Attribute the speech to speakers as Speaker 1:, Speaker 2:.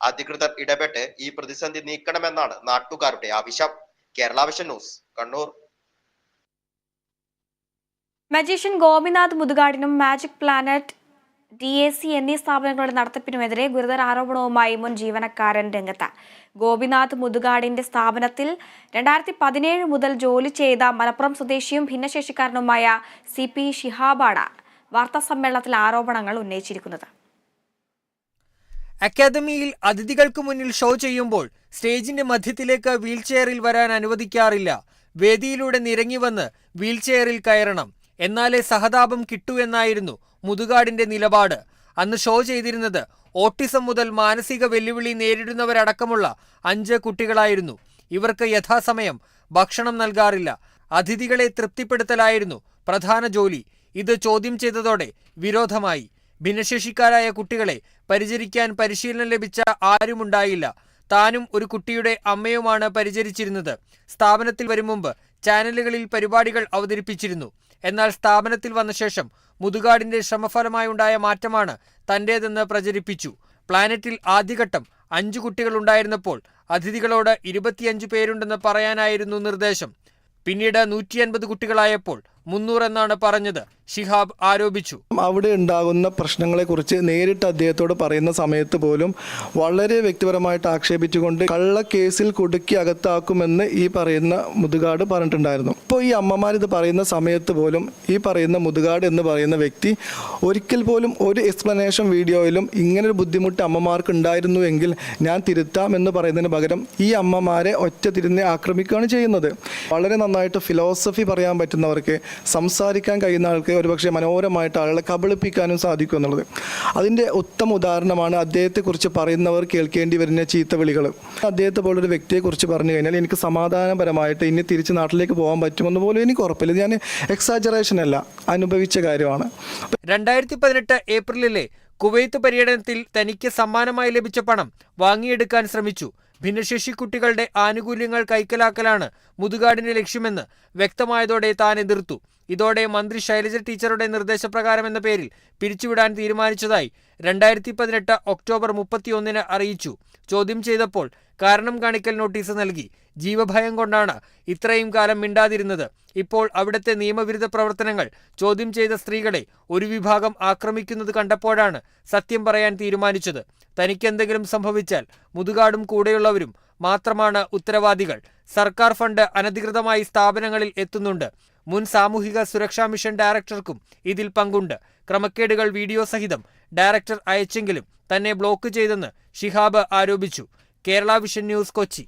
Speaker 1: അധികൃതർ ഇടപെട്ട് ഈ പ്രതിസന്ധി നീക്കണമെന്നാണ് നാട്ടുകാരുടെ ആവശ്യം. Kerala vision news Kannur.
Speaker 2: Magician Gopinath മുതുകാടിനും magic planet D A C എന്നീ സ്ഥാപനങ്ങളുടെ നടത്തിപ്പിനുമെതിരെ ഗുരുതര ആരോപണവുമായി മുൻ ജീവനക്കാരൻ രംഗത്ത്. ഗോപിനാഥ് മുതുകാടിന്റെ സ്ഥാപനത്തിൽ രണ്ടായിരത്തി പതിനേഴ് മുതൽ ജോലി ചെയ്ത മലപ്പുറം സ്വദേശിയും ഭിന്നശേഷിക്കാരനുമായ സി പി ഷിഹാബാണ് വാർത്താസമ്മേളനത്തിൽ ആരോപണങ്ങൾ ഉന്നയിച്ചിരിക്കുന്നത്.
Speaker 3: അക്കാദമിയിൽ അതിഥികൾക്ക് മുന്നിൽ ഷോ ചെയ്യുമ്പോൾ സ്റ്റേജിന്റെ മധ്യത്തിലേക്ക് വീൽചെയറിൽ വരാൻ അനുവദിക്കാറില്ല. വേദിയിലൂടെ നിരങ്ങി വന്ന് വീൽചെയറിൽ കയറണം. എന്നാലേ സഹതാപം കിട്ടൂ എന്നായിരുന്നു മുതുകാടിന്റെ നിലപാട്. അന്ന് ഷോ ചെയ്തിരുന്നത് ഓട്ടിസം മുതൽ മാനസിക വെല്ലുവിളി നേരിടുന്നവരടക്കമുള്ള അഞ്ച് കുട്ടികളായിരുന്നു. ഇവർക്ക് യഥാസമയം ഭക്ഷണം നൽകാറില്ല. അതിഥികളെ തൃപ്തിപ്പെടുത്തലായിരുന്നു പ്രധാന ജോലി. ഇത് ചോദ്യം ചെയ്തതോടെ വിരോധമായി. ഭിന്നശേഷിക്കാരായ കുട്ടികളെ പരിചരിക്കാൻ പരിശീലനം ലഭിച്ച ആരുമുണ്ടായില്ല. താനും ഒരു കുട്ടിയുടെ അമ്മയുമാണ് പരിചരിച്ചിരുന്നത്. സ്ഥാപനത്തിൽ വരും മുമ്പ് ചാനലുകളിൽ പരിപാടികൾ അവതരിപ്പിച്ചിരുന്നു. എന്നാൽ സ്ഥാപനത്തിൽ വന്ന ശേഷം മുതുകാടിന്റെ ശ്രമഫലമായുണ്ടായ മാറ്റമാണ് തന്റേതെന്ന് പ്രചരിപ്പിച്ചു. പ്ലാനറ്റിൽ ആദ്യഘട്ടം അഞ്ചു കുട്ടികളുണ്ടായിരുന്നപ്പോൾ അതിഥികളോട് ഇരുപത്തിയഞ്ച് പേരുണ്ടെന്ന് പറയാനായിരുന്നു നിർദ്ദേശം. പിന്നീട് നൂറ്റി അൻപത് കുട്ടികളായപ്പോൾ മുന്നൂറെന്നാണ് പറഞ്ഞത്. ഷിഹാബ് ആരോപിച്ചു.
Speaker 4: അവിടെ ഉണ്ടാകുന്ന പ്രശ്നങ്ങളെ കുറിച്ച് നേരിട്ട് അദ്ദേഹത്തോട് പറയുന്ന സമയത്ത് പോലും വളരെ വ്യക്തിപരമായിട്ട് ആക്ഷേപിച്ചുകൊണ്ട് കള്ളക്കേസിൽ കുടുക്കി അകത്താക്കുമെന്ന് ഈ പറയുന്ന മുതുകാട് പറഞ്ഞിട്ടുണ്ടായിരുന്നു. ഇപ്പോൾ ഈ അമ്മമാർ ഇത് പറയുന്ന സമയത്ത് പോലും ഈ പറയുന്ന മുതുകാട് എന്ന് പറയുന്ന വ്യക്തി ഒരിക്കൽ പോലും ഒരു എക്സ്പ്ലനേഷൻ വീഡിയോയിലും ഇങ്ങനൊരു ബുദ്ധിമുട്ട് അമ്മമാർക്ക് ഉണ്ടായിരുന്നു എങ്കിൽ ഞാൻ തിരുത്താം എന്ന് പറയുന്നതിന് പകരം ഈ അമ്മമാരെ ഒറ്റ തിരിഞ്ഞ് ആക്രമിക്കുകയാണ് ചെയ്യുന്നത്. വളരെ നന്നായിട്ട് ഫിലോസഫി പറയാൻ പറ്റുന്നവർക്ക് സംസാരിക്കാൻ കഴിയുന്ന ആൾക്ക് ഒരുപക്ഷെ മനോഹരമായിട്ട് ആളുകളെ കബളിപ്പിക്കാനും സാധിക്കും എന്നുള്ളത്. അതിന്റെ ഉത്തമ ഉദാഹരണമാണ് അദ്ദേഹത്തെക്കുറിച്ച് പറയുന്നവർ കേൾക്കേണ്ടി വരുന്ന ചീത്ത വിളികൾ. അദ്ദേഹത്തെ പോലൊരു വ്യക്തിയെക്കുറിച്ച് പറഞ്ഞു കഴിഞ്ഞാൽ എനിക്ക് സമാധാനപരമായിട്ട് ഇനി തിരിച്ച് നാട്ടിലേക്ക് പോകാൻ പറ്റുമെന്ന് പോലും എനിക്ക് ഉറപ്പില്ല. ഞാൻ എക്സാജറേഷൻ അല്ല അനുഭവിച്ച കാര്യമാണ്.
Speaker 3: രണ്ടായിരത്തി പതിനെട്ട് ഏപ്രിലിലെ കുവൈത്ത് പര്യടനത്തിൽ തനിക്ക് സമ്മാനമായി ലഭിച്ച പണം വാങ്ങിയെടുക്കാൻ ശ്രമിച്ചു. ഭിന്നശേഷി കുട്ടികളുടെ ആനുകൂല്യങ്ങൾ കൈക്കലാക്കലാണ് മുതുകാടിന്റെ ലക്ഷ്യമെന്ന് വ്യക്തമായതോടെ താൻ എതിർത്തു. ഇതോടെ മന്ത്രി ശൈലജ ടീച്ചറുടെ നിർദ്ദേശപ്രകാരം എന്ന പേരിൽ പിരിച്ചുവിടാൻ തീരുമാനിച്ചതായി രണ്ടായിരത്തി പതിനെട്ട് ഒക്ടോബർ മുപ്പത്തിയൊന്നിന് അറിയിച്ചു. ചോദ്യം ചെയ്തപ്പോൾ കാരണം കാണിക്കൽ നോട്ടീസ് നൽകി. ജീവഭയം കൊണ്ടാണ് ഇത്രയും കാലം മിണ്ടാതിരുന്നത്. ഇപ്പോൾ അവിടുത്തെ നിയമവിരുദ്ധ പ്രവർത്തനങ്ങൾ ചോദ്യം ചെയ്ത സ്ത്രീകളെ ഒരു വിഭാഗം ആക്രമിക്കുന്നത് കണ്ടപ്പോഴാണ് സത്യം പറയാൻ തീരുമാനിച്ചത്. തനിക്കെന്തെങ്കിലും സംഭവിച്ചാൽ മുതുകാടും കൂടെയുള്ളവരും മാത്രമാണ് ഉത്തരവാദികൾ. സർക്കാർ ഫണ്ട് അനധികൃതമായി സ്ഥാപനങ്ങളിൽ എത്തുന്നുണ്ട്. മുൻ സാമൂഹിക സുരക്ഷാ മിഷൻ ഡയറക്ടർക്കും ഇതിൽ പങ്കുണ്ട്. ക്രമക്കേടുകൾ വീഡിയോ സഹിതം ഡയറക്ടർ അയച്ചെങ്കിലും തന്നെ ബ്ലോക്ക് ചെയ്തെന്ന് ഷിഹാബ് ആരോപിച്ചു. Kerala vision news Kochi.